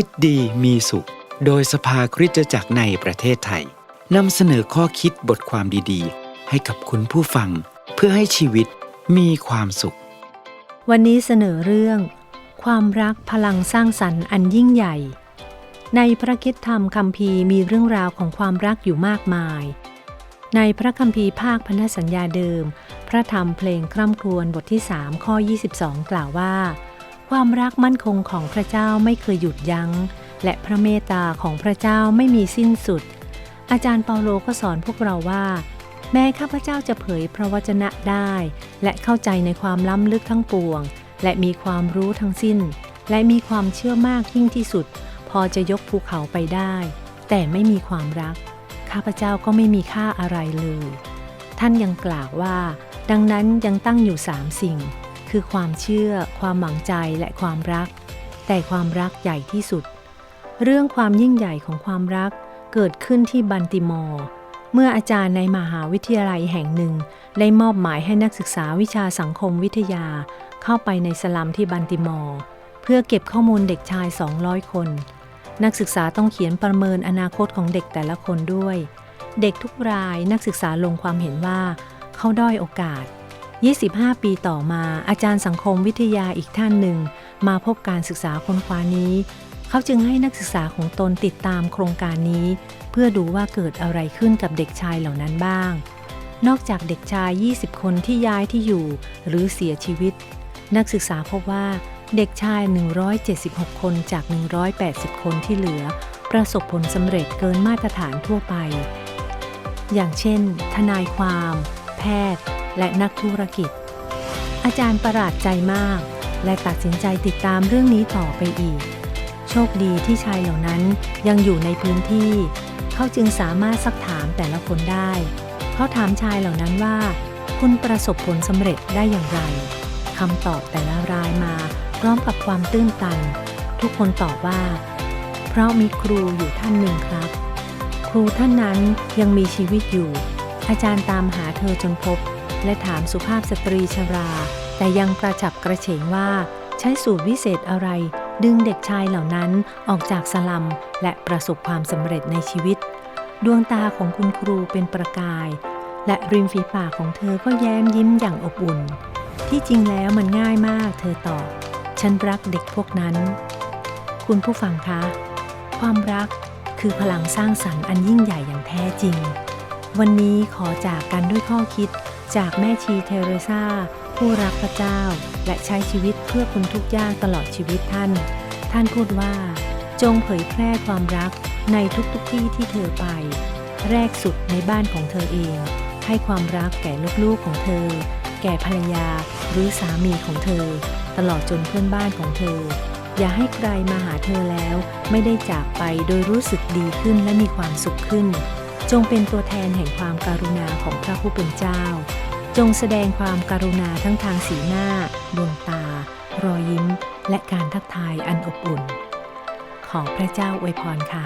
คิดดีมีสุข โดยสภาคริสตจักรในประเทศไทยนำเสนอข้อคิดบทความดีๆ ให้กับคุณผู้ฟัง เพื่อให้ชีวิตมีความสุข วันนี้เสนอเรื่อง ความรักพลังสร้างสรรค์อันยิ่งใหญ่ ในพระคิดธรรมคัมภีมีเรื่องราวของความรักอยู่มากมาย ในพระคัมภีร์ภาคพันธสัญญาเดิม พระธรรมเพลงคร่ำครวญบทที่ 3 ข้อ 22 กล่าวว่า ความรักมั่นคงของพระเจ้าไม่เคยหยุดยัง้ง และพระเมตตาของพระเจ้าไม่มีสิ้นสุด อาจารย์เปาโลก็สอนพวกเราว่า แม้ข้าพเจ้าจะเผยพระวจนะได้ และเข้าใจในความล้ำลึกทั้งปวง และมีความรู้ทั้งสิ้น และมีความเชื่อมากยิ่งที่สุด พอจะยกภูเขาไปได้ แต่ไม่มีความรัก ข้าพเจ้าก็ไม่มีค่าอะไรเลย ท่านยังกล่าวว่า ดังนั้นยังตั้งอยู่สามสิ่ง คือความเชื่อ ความหวังใจและความรัก แต่ความรักใหญ่ที่สุด เรื่องความยิ่งใหญ่ของความรักเกิดขึ้นที่บันติมอร์เมื่ออาจารย์ในมหาวิทยาลัยแห่งหนึ่ง ได้มอบหมายให้นักศึกษาวิชาสังคมวิทยา เข้าไปในสลัมที่บันติมอร์ เพื่อเก็บข้อมูลเด็กชาย 200 คน นักศึกษาต้องเขียนประเมินอนาคตของเด็กแต่ละคนด้วย เด็กทุกรายนักศึกษาลงความเห็นว่า เขาด้อยโอกาส 25 ปีต่อมาอาจารย์สังคมวิทยาอีกท่านหนึ่ง มาพบการศึกษาค้นคว้านี้ เขาจึงให้นักศึกษาของตนติดตามโครงการนี้ เพื่อดูว่าเกิดอะไรขึ้นกับเด็กชายเหล่านั้นบ้าง นอกจากเด็กชาย 20 คนที่ย้ายที่อยู่ หรือเสียชีวิต นักศึกษาพบว่าเด็กชาย 176 คนจาก 180 คนที่เหลือ ประสบผลสำเร็จเกินมาตรฐานทั่วไป อย่างเช่น ทนายความ แพทย์ และนักธุรกิจ อาจารย์ประหลาดใจมาก และตัดสินใจติดตามเรื่องนี้ต่อไปอีก โชคดีที่ชายเหล่านั้นยังอยู่ในพื้นที่ เขาจึงสามารถซักถามแต่ละคนได้ เขาถามชายเหล่านั้นว่า คุณประสบผลสำเร็จได้อย่างไรคำตอบแต่ละรายมาพร้อมกับความตื้นตัน ทุกคนตอบว่า เพราะมีครูอยู่ท่านหนึ่งครับ ครูท่านนั้นยังมีชีวิตอยู่ อาจารย์ตามหาเธอจนพบ และถามสุภาพสตรีชรา แต่ยังกระฉับกระเฉงว่า ใช้สูตรวิเศษอะไร ดึงเด็กชายเหล่านั้นออกจากสลัม และประสบความสำเร็จในชีวิต ดวงตาของคุณครูเป็นประกาย และริมฝีปากของเธอก็แย้มยิ้มอย่างอบอุ่น ที่จริงแล้วมันง่ายมาก เธอตอบฉันรักเด็กพวกนั้น คุณผู้ฟังคะ ความรักคือพลังสร้างสรรค์อันยิ่งใหญ่อย่างแท้จริง วันนี้ขอจากกันด้วยข้อคิด จากแม่ชีเทเรซาผู้รักพระเจ้า และใช้ชีวิตเพื่อคนทุกข์ยากตลอดชีวิตท่าน ท่านพูดว่า จงเผยแพร่ความรักในทุกๆทที่ที่เธอไป แรกสุดในบ้านของเธอเอง ให้ความรักแก่ลูกๆของเธอ แก่ภรรยาหรือสามีของเธอ ตลอดจนเพื่อนบ้านของเธอ อย่าให้ใครมาหาเธอแล้ว ไม่ได้จากไปโดยรู้สึกดีขึ้นและมีความสุขขึ้น จงเป็นตัวแทนแห่งความการุณาของพระผู้เป็นเจ้า จงแสดงความการุณาทั้งทางสีหน้า ดวงตา รอยยิ้ม และการทักทายอันอบอุ่น ขอพระเจ้าอวยพรค่ะ